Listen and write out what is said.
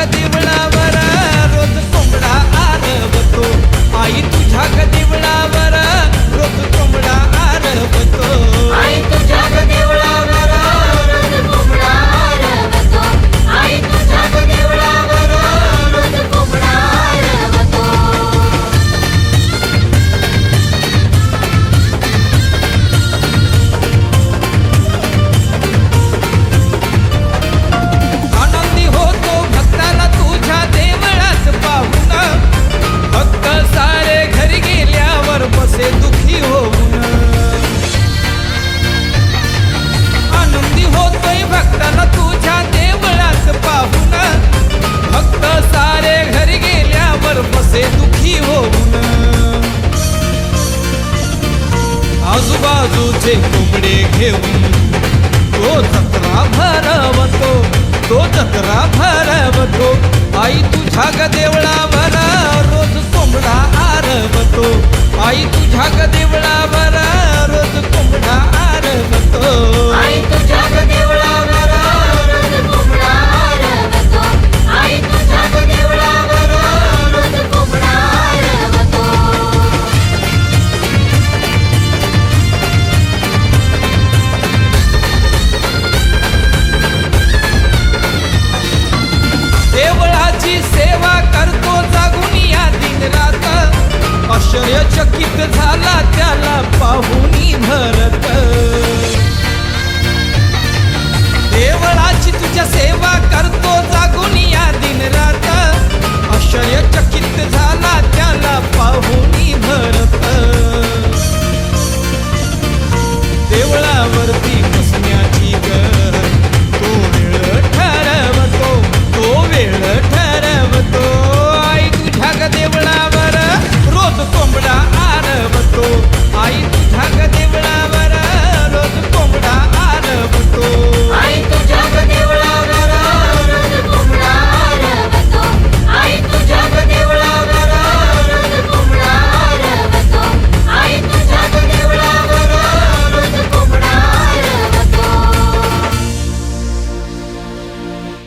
கதிவிழாவ आजूबाजूचे कोंबडे घेऊन तो जत्रा भरवतो तो जत्रा भरवतो. Yaşır yacak gibi hala gelen bav